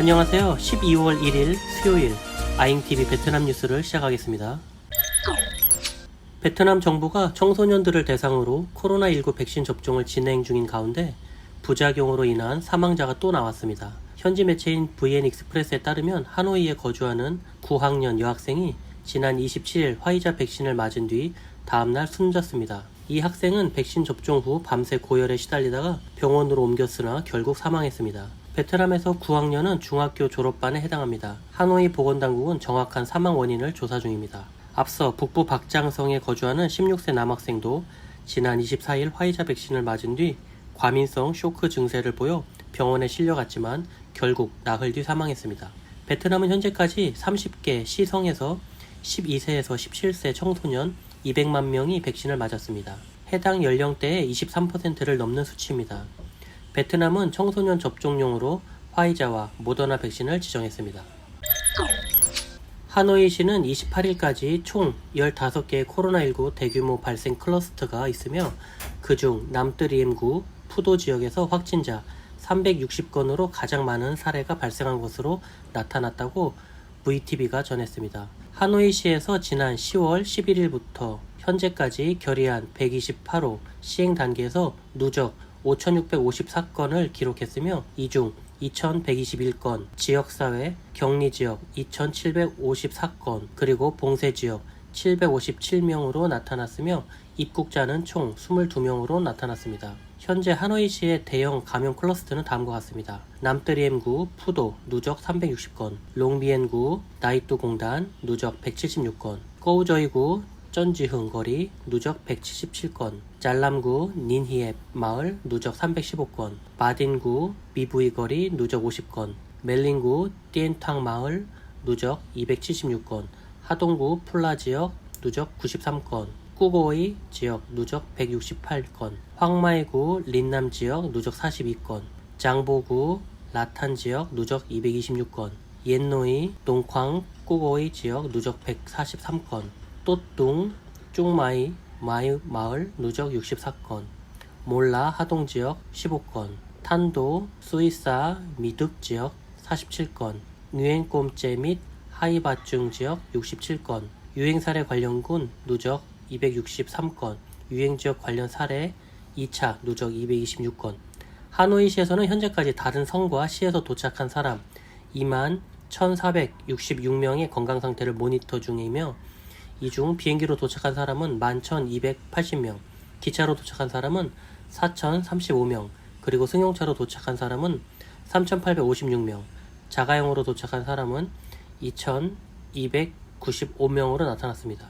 안녕하세요. 12월 1일 수요일 아잉TV 베트남 뉴스를 시작하겠습니다. 베트남 정부가 청소년들을 대상으로 코로나19 백신 접종을 진행 중인 가운데 부작용으로 인한 사망자가 또 나왔습니다. 현지 매체인 VN 익스프레스에 따르면 하노이에 거주하는 9학년 여학생이 지난 27일 화이자 백신을 맞은 뒤 다음날 숨졌습니다. 이 학생은 백신 접종 후 밤새 고열에 시달리다가 병원으로 옮겼으나 결국 사망했습니다. 베트남에서 9학년은 중학교 졸업반에 해당합니다. 하노이 보건당국은 정확한 사망 원인을 조사 중입니다. 앞서 북부 박장성에 거주하는 16세 남학생도 지난 24일 화이자 백신을 맞은 뒤 과민성 쇼크 증세를 보여 병원에 실려갔지만 결국 나흘 뒤 사망했습니다. 베트남은 현재까지 30개 시성에서 12세에서 17세 청소년 200만 명이 백신을 맞았습니다. 해당 연령대의 23%를 넘는 수치입니다. 베트남은 청소년 접종용으로 화이자와 모더나 백신을 지정했습니다. 하노이시는 28일까지 총 15개의 코로나19 대규모 발생 클러스터가 있으며 그중 남뜨리엠구 푸도 지역에서 확진자 360건으로 가장 많은 사례가 발생한 것으로 나타났다고 VTV가 전했습니다. 하노이시에서 지난 10월 11일부터 현재까지 결의안 128호 시행 단계에서 누적 5,654건을 기록했으며 이 중 2,121건, 지역사회, 격리지역 2,754건, 그리고 봉쇄지역 757명으로 나타났으며 입국자는 총 22명으로 나타났습니다. 현재 하노이시의 대형 감염 클러스터는 다음과 같습니다. 남뜨리엠구 푸도 누적 360건, 롱비엔구 나이뚜 공단 누적 176건, 꺼우저이구 쩐지흥 거리 누적 177건, 잘람구 닌히앱 마을 누적 315건, 바딘구 미부이 거리 누적 50건, 멜링구 띠엔탕 마을 누적 276건, 하동구 플라 지역 누적 93건, 꾸고이 지역 누적 168건, 황마이구 린남 지역 누적 42건, 장보구 라탄 지역 누적 226건, 옌노이 동쾅 꾸고이 지역 누적 143건, 또뚱 쪽마이 마이 마을 누적 64건, 몰라 하동 지역 15건, 탄도 수이사 미득 지역 47건, 뉴엔꼼제 및 하이바중 지역 67건, 유행 사례 관련군 누적 263건, 유행 지역 관련 사례 2차 누적 226건. 하노이시에서는 현재까지 다른 성과 시에서 도착한 사람 2만 1,466명의 건강 상태를 모니터 중이며 이 중 비행기로 도착한 사람은 11,280명, 기차로 도착한 사람은 4,035명, 그리고 승용차로 도착한 사람은 3,856명, 자가용으로 도착한 사람은 2,295명으로 나타났습니다.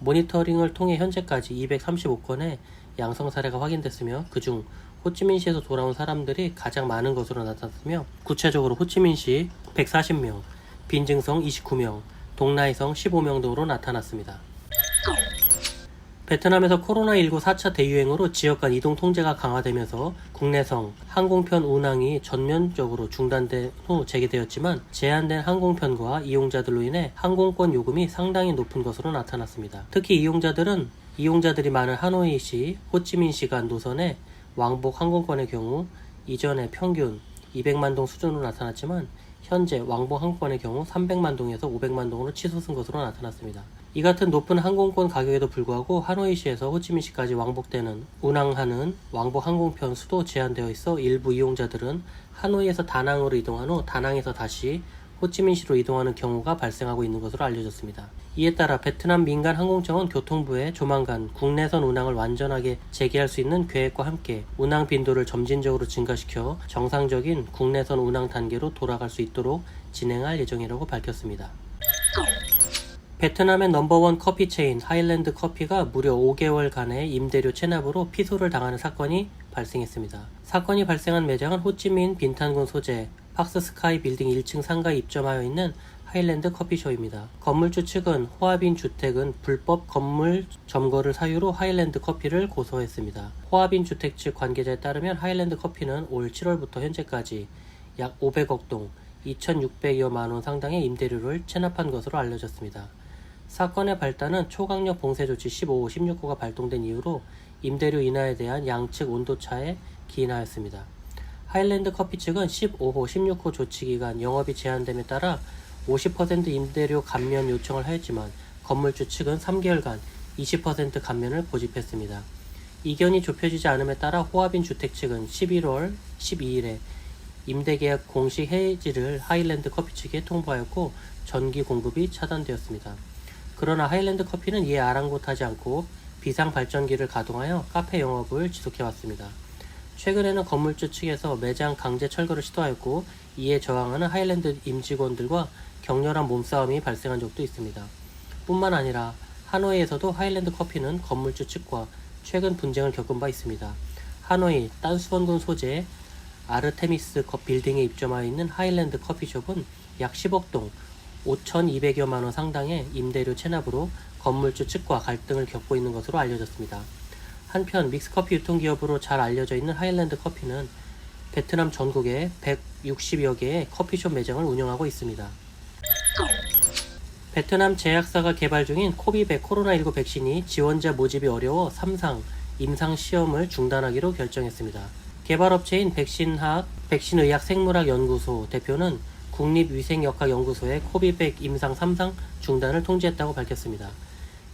모니터링을 통해 현재까지 235건의 양성 사례가 확인됐으며 그중 호치민시에서 돌아온 사람들이 가장 많은 것으로 나타났으며 구체적으로 호치민시 140명, 빈증성 29명, 동나이성 15명 등으로 나타났습니다. 베트남에서 코로나19 4차 대유행으로 지역 간 이동 통제가 강화되면서 국내성 항공편 운항이 전면적으로 중단된 후 재개되었지만 제한된 항공편과 이용자들로 인해 항공권 요금이 상당히 높은 것으로 나타났습니다. 특히 이용자들은 이용자들이 많은 하노이시, 호치민시 간 노선의 왕복 항공권의 경우 이전에 평균 200만 동 수준으로 나타났지만 현재 왕복 항공권의 경우 300만 동에서 500만 동으로 치솟은 것으로 나타났습니다. 이 같은 높은 항공권 가격에도 불구하고 하노이시에서 호치민시까지 왕복되는 운항하는 왕복 항공편 수도 제한되어 있어 일부 이용자들은 하노이에서 다낭으로 이동한 후 다낭에서 다시 호치민시로 이동하는 경우가 발생하고 있는 것으로 알려졌습니다. 이에 따라 베트남 민간 항공청은 교통부에 조만간 국내선 운항을 완전하게 재개할 수 있는 계획과 함께 운항 빈도를 점진적으로 증가시켜 정상적인 국내선 운항 단계로 돌아갈 수 있도록 진행할 예정이라고 밝혔습니다. 베트남의 넘버원 커피 체인 하일랜드 커피가 무려 5개월간의 임대료 체납으로 피소를 당하는 사건이 발생했습니다. 사건이 발생한 매장은 호찌민 빈탄군 소재 박스 스카이 빌딩 1층 상가에 입점하여 있는 하일랜드 커피숍입니다. 건물주 측은 호아빈 주택은 불법 건물 점거를 사유로 하일랜드 커피를 고소했습니다. 호아빈 주택 측 관계자에 따르면 하일랜드 커피는 올 7월부터 현재까지 약 500억 동 2,600여 만 원 상당의 임대료를 체납한 것으로 알려졌습니다. 사건의 발단은 초강력 봉쇄 조치 15호, 16호가 발동된 이후로 임대료 인하에 대한 양측 온도차에 기인하였습니다. 하일랜드 커피 측은 15호, 16호 조치 기간 영업이 제한됨에 따라 50% 임대료 감면 요청을 하였지만 건물주 측은 3개월간 20% 감면을 고집했습니다. 이견이 좁혀지지 않음에 따라 호합인 주택 측은 11월 12일에 임대계약 공식 해지를 하일랜드 커피 측에 통보하였고 전기 공급이 차단되었습니다. 그러나 하일랜드 커피는 이에 아랑곳하지 않고 비상 발전기를 가동하여 카페 영업을 지속해왔습니다. 최근에는 건물주 측에서 매장 강제 철거를 시도하였고 이에 저항하는 하일랜드 임직원들과 격렬한 몸싸움이 발생한 적도 있습니다. 뿐만 아니라 하노이에서도 하일랜드 커피는 건물주 측과 최근 분쟁을 겪은 바 있습니다. 하노이 딴수원군 소재 아르테미스 컵 빌딩에 입점하여 있는 하일랜드 커피숍은 약 10억 동 5,200여만 원 상당의 임대료 체납으로 건물주 측과 갈등을 겪고 있는 것으로 알려졌습니다. 한편 믹스커피 유통기업으로 잘 알려져 있는 하일랜드 커피는 베트남 전국에 160여 개의 커피숍 매장을 운영하고 있습니다. 베트남 제약사가 개발 중인 코비백 코로나19 백신이 지원자 모집이 어려워 3상 임상 시험을 중단하기로 결정했습니다. 개발업체인 백신학, 백신의학 생물학 연구소 대표는 국립위생역학연구소의 코비백 임상 3상 중단을 통지했다고 밝혔습니다.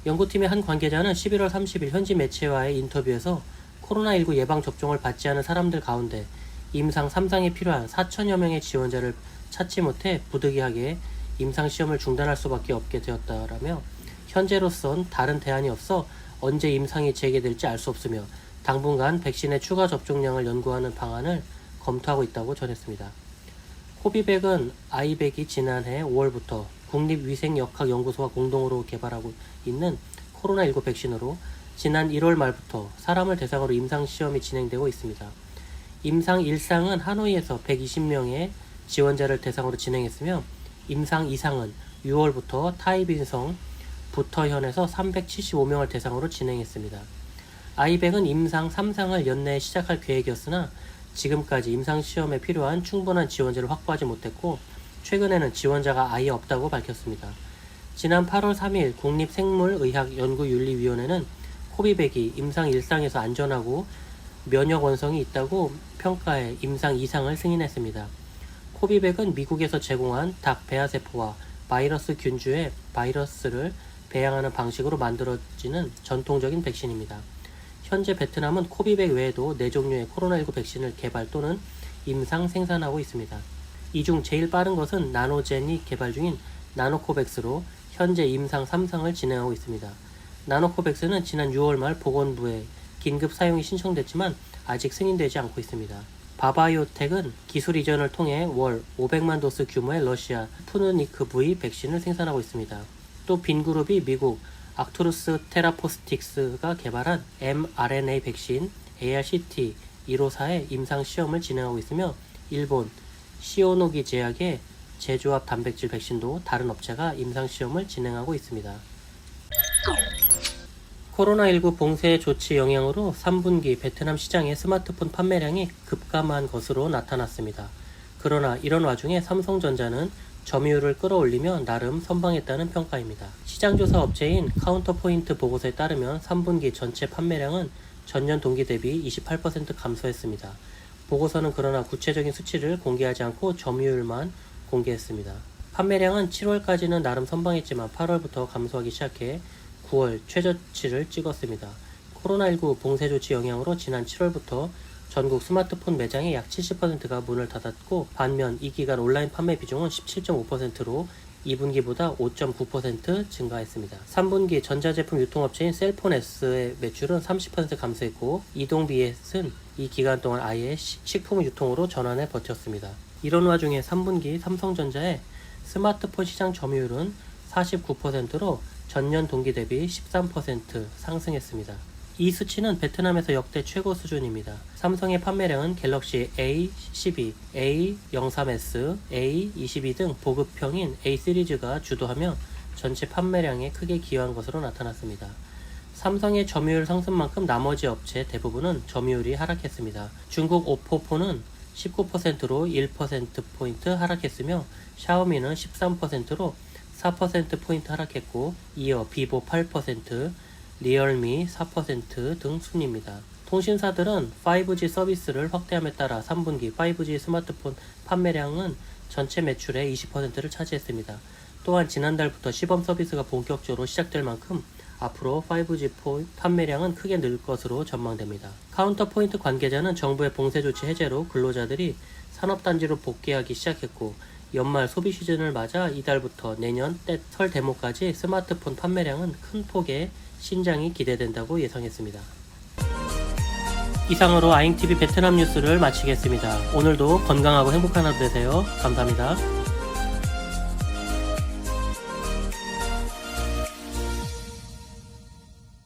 연구팀의 한 관계자는 11월 30일 현지 매체와의 인터뷰에서 코로나19 예방 접종을 받지 않은 사람들 가운데 임상 3상이 필요한 4천여 명의 지원자를 찾지 못해 부득이하게 임상 시험을 중단할 수밖에 없게 되었다라며 현재로선 다른 대안이 없어 언제 임상이 재개될지 알 수 없으며 당분간 백신의 추가 접종량을 연구하는 방안을 검토하고 있다고 전했습니다. 코비백은 아이백이 지난해 5월부터 국립위생역학연구소와 공동으로 개발하고 있는 코로나19 백신으로 지난 1월 말부터 사람을 대상으로 임상 시험이 진행되고 있습니다. 임상 1상은 하노이에서 120명의 지원자를 대상으로 진행했으며 임상 2상은 6월부터 타이빈성 부터현에서 375명을 대상으로 진행했습니다. 아이백은 임상 3상을 연내에 시작할 계획이었으나 지금까지 임상 시험에 필요한 충분한 지원자를 확보하지 못했고 최근에는 지원자가 아예 없다고 밝혔습니다. 지난 8월 3일 국립생물의학연구윤리위원회는 코비백이 임상 1상에서 안전하고 면역 원성이 있다고 평가해 임상 2상을 승인했습니다. 코비백은 미국에서 제공한 닭 배아세포와 바이러스 균주의 바이러스를 배양하는 방식으로 만들어지는 전통적인 백신입니다. 현재 베트남은 코비백 외에도 4종류의 코로나19 백신을 개발 또는 임상 생산하고 있습니다. 이 중 제일 빠른 것은 나노젠이 개발 중인 나노코백스로 현재 임상 3상을 진행하고 있습니다. 나노코백스는 지난 6월 말 보건부에 긴급 사용이 신청됐지만 아직 승인되지 않고 있습니다. 바바이오텍은 기술 이전을 통해 월 500만 도스 규모의 러시아 푸누니크 V 백신을 생산하고 있습니다. 또 빈그룹이 미국 악투루스 테라포스틱스가 개발한 mRNA 백신 ARCT 154의 임상 시험을 진행하고 있으며 일본 시오노기 제약의 제조합 단백질 백신도 다른 업체가 임상 시험을 진행하고 있습니다. 코로나19 봉쇄 조치 영향으로 3분기 베트남 시장의 스마트폰 판매량이 급감한 것으로 나타났습니다. 그러나 이런 와중에 삼성전자는 점유율을 끌어올리며 나름 선방했다는 평가입니다. 시장조사 업체인 카운터포인트 보고서에 따르면 3분기 전체 판매량은 전년 동기 대비 28% 감소했습니다. 보고서는 그러나 구체적인 수치를 공개하지 않고 점유율만 공개했습니다. 판매량은 7월까지는 나름 선방했지만 8월부터 감소하기 시작해 9월 최저치를 찍었습니다. 코로나19 봉쇄 조치 영향으로 지난 7월부터 전국 스마트폰 매장의 약 70%가 문을 닫았고 반면 이 기간 온라인 판매 비중은 17.5%로 2분기보다 5.9% 증가했습니다. 3분기 전자제품 유통업체인 셀폰S의 매출은 30% 감소했고 이동비엣은 이 기간 동안 아예 식품 유통으로 전환해 버텼습니다. 이런 와중에 3분기 삼성전자의 스마트폰 시장 점유율은 49%로 전년 동기 대비 13% 상승했습니다. 이 수치는 베트남에서 역대 최고 수준입니다. 삼성의 판매량은 갤럭시 A12, A03s, A22 등 보급형인 A 시리즈가 주도하며 전체 판매량에 크게 기여한 것으로 나타났습니다. 삼성의 점유율 상승만큼 나머지 업체 대부분은 점유율이 하락했습니다. 중국 오포포는 19%로 1%포인트 하락했으며 샤오미는 13%로 4%포인트 하락했고 이어 비보 8%, 리얼미 4%등 순입니다. 통신사들은 5G 서비스를 확대함에 따라 3분기 5G 스마트폰 판매량은 전체 매출의 20%를 차지했습니다. 또한 지난달부터 시범 서비스가 본격적으로 시작될 만큼 앞으로 5G 폰 판매량은 크게 늘 것으로 전망됩니다. 카운터포인트 관계자는 정부의 봉쇄 조치 해제로 근로자들이 산업단지로 복귀하기 시작했고 연말 소비 시즌을 맞아 이달부터 내년 때설 대목까지 스마트폰 판매량은 큰 폭의 신장이 기대된다고 예상했습니다. 이상으로 아잉TV 베트남 뉴스를 마치겠습니다. 오늘도 건강하고 행복한 하루 되세요. 감사합니다.